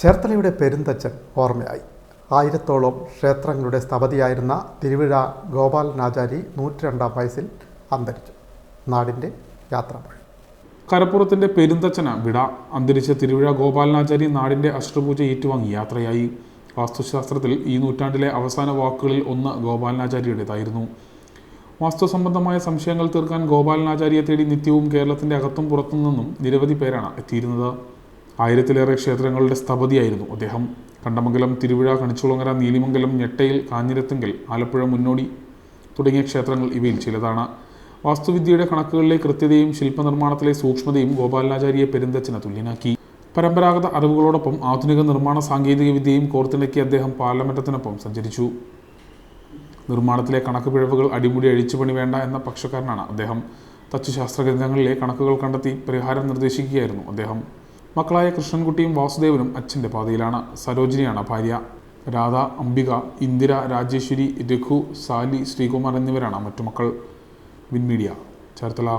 ചേർത്തലയുടെ പെരുന്തച്ചൻ ഓർമ്മയായി. ആയിരത്തോളം ക്ഷേത്രങ്ങളുടെ സ്ഥപതിയായിരുന്ന തിരുവിഴ ഗോപാലനാചാരി നൂറ്റിരണ്ടാം വയസ്സിൽ അന്തരിച്ചു. നാടിന്റെ യാത്രാമൊഴി കരപ്പുറത്തിന്റെ പെരുന്തച്ചന വിട അന്തരിച്ച തിരുവിഴ ഗോപാലനാചാരി നാടിന്റെ അഷ്ടപൂജ ഏറ്റുവാങ്ങി യാത്രയായി. വാസ്തുശാസ്ത്രത്തിൽ ഈ നൂറ്റാണ്ടിലെ അവസാന വാക്കുകളിൽ ഒന്ന് ഗോപാലനാചാര്യയുടേതായിരുന്നു വാസ്തു സംബന്ധമായ സംശയങ്ങൾ തീർക്കാൻ ഗോപാലനാചാര്യയെ തേടി നിത്യവും കേരളത്തിന്റെ അകത്തും പുറത്തും നിന്നും നിരവധി പേരാണ് എത്തിയിരുന്നത്. ആയിരത്തിലേറെ ക്ഷേത്രങ്ങളുടെ സ്ഥപതിയായിരുന്നു അദ്ദേഹം. കണ്ടമംഗലം തിരുവിഴ കണിച്ചുളങ്ങര നീലിമംഗലം ഞെട്ടയിൽ കാഞ്ഞിരത്തിങ്കൽ ആലപ്പുഴ മുന്നോടി തുടങ്ങിയ ക്ഷേത്രങ്ങൾ ഇവയിൽ ചിലതാണ്. വാസ്തുവിദ്യയുടെ കണക്കുകളിലെ കൃത്യതയും ശില്പനിർമ്മാണത്തിലെ സൂക്ഷ്മതയും ഗോപാലനാചാര്യയെ പെരുന്തച്ചന് തുല്യനാക്കി. പരമ്പരാഗത അറിവുകളോടൊപ്പം ആധുനിക നിർമ്മാണ സാങ്കേതിക വിദ്യയും കോർത്തിണക്കി അദ്ദേഹം പാർലമെന്റത്തിനൊപ്പം സഞ്ചരിച്ചു. നിർമ്മാണത്തിലെ കണക്ക് പിഴവുകൾ അടിമുടി അഴിച്ചുപണി വേണ്ട എന്ന പക്ഷക്കാരനാണ് അദ്ദേഹം. തച്ചുശാസ്ത്ര ഗ്രന്ഥങ്ങളിലെ കണക്കുകൾ കണ്ടെത്തി പരിഹാരം നിർദ്ദേശിക്കുകയായിരുന്നു അദ്ദേഹം. മക്കളായ കൃഷ്ണൻകുട്ടിയും വാസുദേവനും അച്ഛന്റെ പാതയിലാണ്. സരോജിനിയാണ് ഭാര്യ. രാധ അംബിക ഇന്ദിര രാജേശ്വരി രഘു സാലി ശ്രീകുമാർ എന്നിവരാണ് മറ്റു മക്കൾ. വിൻമീഡിയ. ചേർത്തല.